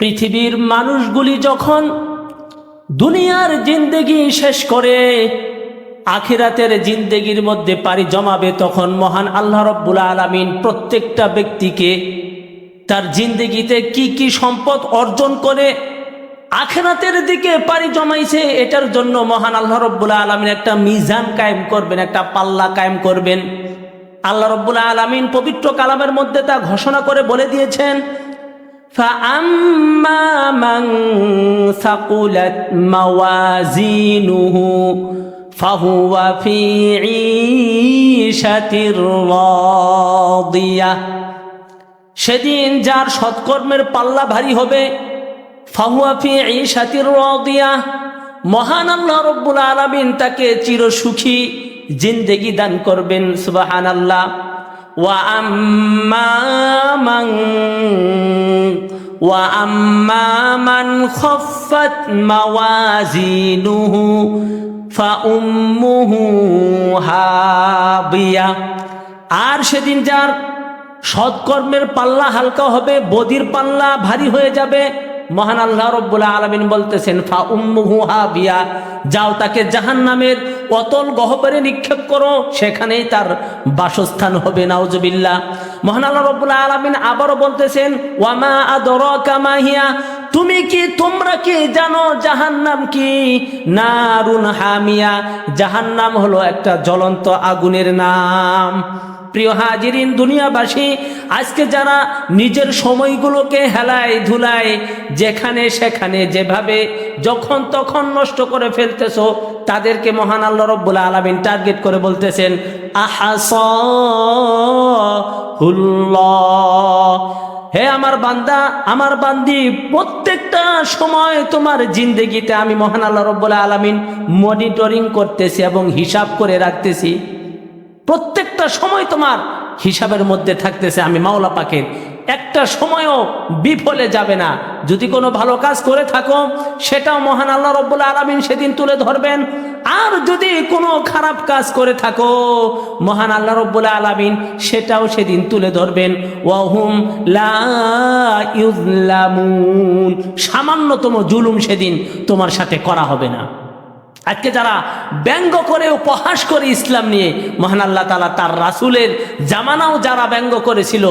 পৃথিবীর মানুষগুলি যখন দুনিয়ার জিন্দেগি শেষ করে, আখিরাতের জিন্দেগির মধ্যে পাড়ি জমাবে, তখন মহান আল্লাহ রব্বুল আলমিন প্রত্যেকটা ব্যক্তিকে তার জিন্দেগিতে কি কি সম্পদ অর্জন করে আখেরাতের দিকে পাড়ি জমাইছে, এটার জন্য মহান আল্লাহ রব্বুল আলমিন একটা মিজান কায়েম করবেন, একটা পাল্লা কায়েম করবেন। আল্লাহ রব্বুল আলমিন পবিত্র কালামের মধ্যে তা ঘোষণা করে বলে দিয়েছেন فأما من ثقلت موازينه فهو في عيشة راضية সেদিন যার সৎকর্মের পাল্লা ভারী হবে ফাহুয়াফি ঈশাতির রাদিয়া মহান আল্লাহ রব্বুল আলামিন তাকে চিরসুখী জিন্দেগি দান করবেন সুবহানাল্লাহ ওয়া আম্মা মান খাফফাত মাওয়াজিনুহু ফাউম্মুহু হাবিয়া আর সেদিন যার সৎকর্মের পাল্লা হালকা হবে, বদির পাল্লা ভারী হয়ে যাবে, মহান আল্লাহ রব্বুল আলমিন বলতেছেন, ফা উম্মুহু হাবিয়া যাও তাকে জাহান নামের অতল গহবরে নিক্ষেপ করো, সেখানেই তার বাসস্থান হবে, নাউজুবিল্লাহ। মহান আল্লাহ রব্বুল আলমিন আবারও বলতেছেন, ওয়ামা আদর কামাহিয়া তুমি কি, তোমরা কি জানো জাহান্নাম কি? নারুন হামিয়া। জাহান্নাম হলো একটা জ্বলন্ত আগুনের নাম। প্রিয় হাজিরিন, দুনিয়াবাসী, আজকে যারা নিজের সময়গুলোকে হেলায় ধুলায়, যেখানে সেখানে যেভাবে যখন তখন নষ্ট করে ফেলতেছ, তাদেরকে মহান আল্লাহ রব্বুল আলমিন টার্গেট করে বলতেছেন আহাস হে আমার বান্দা, আমার বান্দি, প্রত্যেকটা সময় তোমার জিন্দগিতে আমি মহান আল্লাহ রব্বুল আলমিন মনিটরিং করতেছি এবং হিসাব করে রাখতেছি। প্রত্যেকটা সময় তোমার হিসাবের মধ্যে থাকতেছে, আমি মাওলা পাকের। একটা সময়ও বিফলে যাবে না। যদি কোনো ভালো কাজ করে থাকো, সেটাও মহান আল্লাহ রব্বুল আলমিন সেদিন তুলে ধরবেন। আর যদি কোনো খারাপ কাজ করে থাকো, মহান আল্লাহ রব্বুল আলমিন সেটাও সেদিন তুলে ধরবেন। ওয়াহুম লাউলামুন সামান্যতম জুলুম সেদিন তোমার সাথে করা হবে না। আজকে যারা ব্যঙ্গ করে উপহাস করে ইসলাম নিয়ে, মহান আল্লাহ তালা তার রাসুলের জামানাও যারা ব্যঙ্গ করেছিল,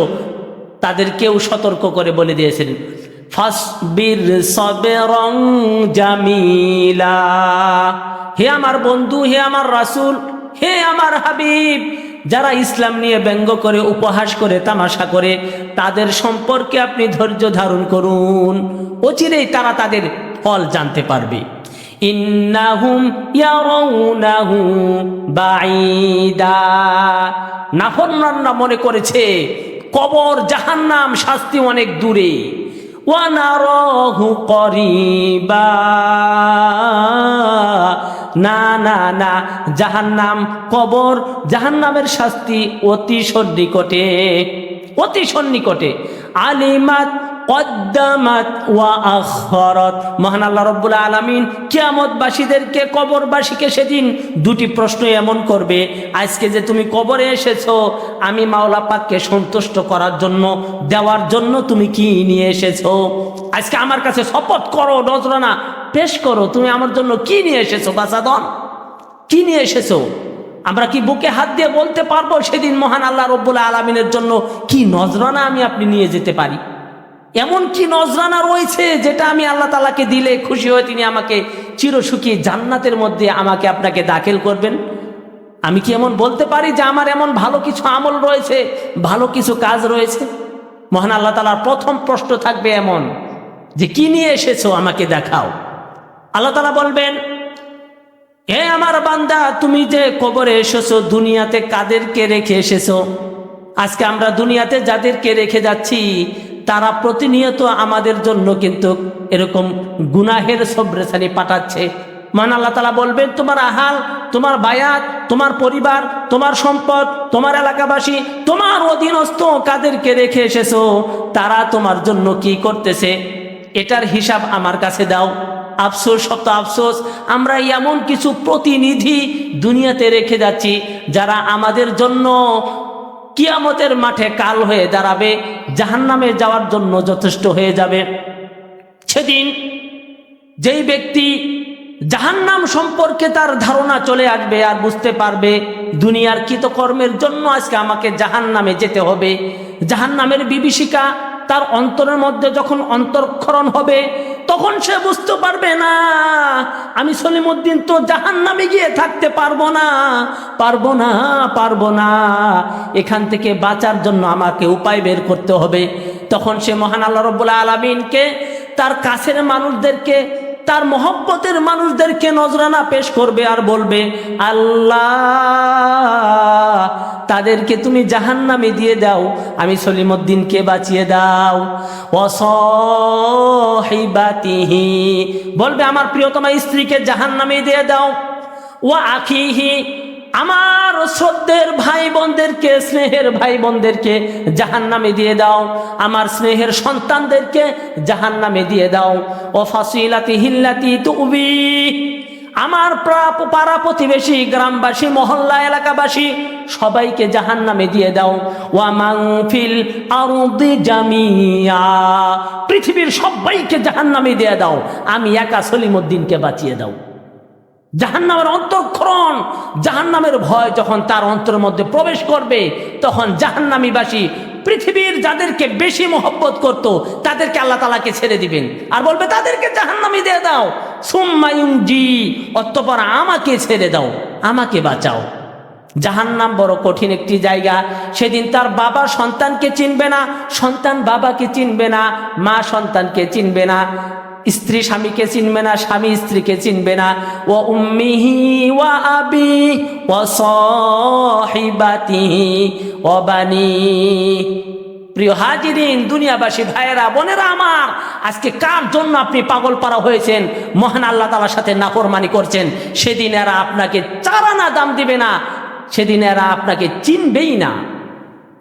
তাদেরকেও সতর্ক করে বলে দিয়েছেন, ফাসবির সবে রং জামিলা হে আমার বন্ধু, হে আমার রাসুল, হে আমার হাবিব, যারা ইসলাম নিয়ে ব্যঙ্গ করে, উপহাস করে, তামাশা করে, তাদের সম্পর্কে আপনি ধৈর্য ধারণ করুন, অচিরেই তারা তাদের ফল জানতে পারবে। ইন্নাহুম ইয়ারাউনাহু বাঈদা। নাফরমানরা মনে করেছে, কবর জাহান্নাম শাস্তি অনেক দূরে। ওয়ানারাহু করিবা। না না না, জাহান্নাম কবর জাহান্নামের শাস্তি অতি সন্নিকটে অতি সন্নিকটে। আলিমাত কদ্দামাত ওয়া আখরত মহান আল্লাহ রব্বুল আলমিন কিয়ামতবাসীদেরকে, কবরবাসীকে সেদিন দুটি প্রশ্ন এমন করবে, আজকে যে তুমি কবরে এসেছ, আমি মাওলা পাককে সন্তুষ্ট করার জন্য, দেওয়ার জন্য তুমি কি নিয়ে এসেছ? আজকে আমার কাছে শপথ করো, নজরানা পেশ করো, তুমি আমার জন্য কি নিয়ে এসেছ বাসাদন কি নিয়ে এসেছ? আমরা কি বুকে হাত দিয়ে বলতে পারব সেদিন মহান আল্লাহ রব্বুল আলমিনের জন্য কি নজরানা আমি আপনি নিয়ে যেতে পারি? এমন কি নজরানা রয়েছে যেটা আমি আল্লাহ তালাকে দিলে খুশি হয়ে তিনি আমাকে চিরসুখী জান্নাতের মধ্যে আমাকে আপনাকে দাখিল করবেন। আমি কি এমন বলতে পারি যে আমার এমন ভালো কিছু আমল রয়েছে, ভালো কিছু কাজ রয়েছে? মহান আল্লাহ তালার প্রথম প্রশ্ন থাকবে এমন যে, কি নিয়ে এসেছ আমাকে দেখাও? আল্লাহ তালা বলবেন হে আমার বান্দা, তুমি যে কবরে এসেছ, দুনিয়াতে কাদেরকে রেখে এসেছ? আজকে আমরা দুনিয়াতে যাদেরকে রেখে যাচ্ছি তারা প্রতিনিয়ত আমাদের জন্য কিন্তু এরকম গুনাহের সব্রেসানি পাঠাচ্ছে। মান আল্লাহ তালা বলবেন, তোমার আহাল, তোমার বায়াত, তোমার পরিবার, তোমার সম্পদ, তোমার এলাকাবাসী, তোমার অধীনস্থ কাদেরকে রেখে এসেছ, তারা তোমার জন্য কি করতেছে? এটার হিসাব আমার কাছে দাও। আফসোস সপ্ত আফসোস, আমরা এমন কিছু প্রতিনিধি দুনিয়াতে রেখে যাচ্ছি, যারা আমাদের জন্য কিয়ামতের মাঠে কাল হয়ে দাঁড়াবে জাহান্নামে যাওয়ার জন্য যথেষ্ট হয়ে যাবে। সেদিন যেই ব্যক্তি জাহান্নাম সম্পর্কে তার ধারণা চলে আসবে আর বুঝতে পারবে, দুনিয়ার কৃতকর্মের জন্য আজকে আমাকে জাহান্নামে যেতে হবে। জাহান্নামের বিভীষিকা তার অন্তরের মধ্যে যখন অন্তর্ক্ষরণ হবে, তখন সে বুঝতে পারবে, না, আমি সলিমুদ্দিন তো জাহান্নামে গিয়ে থাকতে পারব না পারব না পারব না। এখান থেকে বাঁচার জন্য আমাকে উপায় বের করতে হবে। তখন সে মহান আল্লাহ রব্বুল্লাহ আলমিনকে, তার কাছের মানুষদেরকে, তার মহব্বতের মানুষদেরকে নজরানা পেশ করবে আর বলবে, আল্লাহ তাদেরকে তুমি জাহান্নামে দিয়ে দাও। আমি সলিমুদ্দিনকে বাঁচিয়ে দাও? অসহিবাতিহি বলবে, আমার প্রিয়তমা স্ত্রীকে জাহান্নামে দিয়ে দাও। ও আখিহি, আমার শ্রদ্ধের ভাই বোনদেরকে স্নেহের ভাই বোনদেরকে জাহান নামে দিয়ে দাও। আমার স্নেহের সন্তানদেরকে জাহান নামে দিয়ে দাও। ও ফাসিলাতি হিল্লাতি তুবি। আমার পাড়া প্রতিবেশী গ্রামবাসী, মহল্লা এলাকাবাসী, সবাইকে জাহান নামে দিয়ে দাও। ওয়ামাং ফিল আরদি জামিয়া। পৃথিবীর সবাইকে জাহান নামে দিয়ে দাও। আমি একা সলিমুদ্দিনকে বাঁচিয়ে দাও। জাহান্নামের অন্তঃক্ষরণ, জাহান্নামের ভয় যখন তার অন্তরের মধ্যে প্রবেশ করবে, তখন জাহান্নামীবাসী পৃথিবীর যাদেরকে বেশি মহব্বত করত, তাদেরকে আল্লাহ তালাকে ছেড়ে দিবেন। আর বলবে, তাদেরকে জাহান্নামি দিয়ে দাও। সুম্মায়ুং জি অতপর আমাকে ছেড়ে দাও, আমাকে বাঁচাও। জাহান্নাম বড় কঠিন একটি জায়গা। সেদিন তার বাবা সন্তানকে চিনবে না, সন্তান বাবাকে চিনবে না, মা সন্তানকে চিনবে না। স্ত্রী স্বামীকে চিনবে না, স্বামী স্ত্রীকে চিনবে না। ও উম্মিহি ওয়া আবি ও সহিবাতিহি ও বানি। প্রিয় হাজিরিন, দুনিয়াবাসী ভাইয়েরা, বোনেরা আমার, আজকে কার জন্য আপনি পাগল পাড়া হয়েছেন? মহান আল্লাহ তালার সাথে নাফরমানি করছেন। সেদিন এরা আপনাকে চারানা দাম দিবে না, সেদিন এরা আপনাকে চিনবেই না।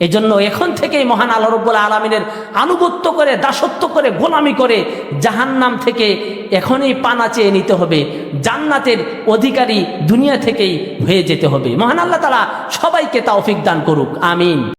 এজন্য এখন থেকেই মহান আল্লাহ রব্বুল আলমিনের আনুগত্য করে, দাসত্ব করে, গোলামি করে জাহান্নাম থেকে এখনই পানা চেয়ে নিতে হবে। জান্নাতের অধিকারী দুনিয়া থেকেই হয়ে যেতে হবে। মহান আল্লাহ তারা সবাইকে তাওফিক দান করুক। আমিন।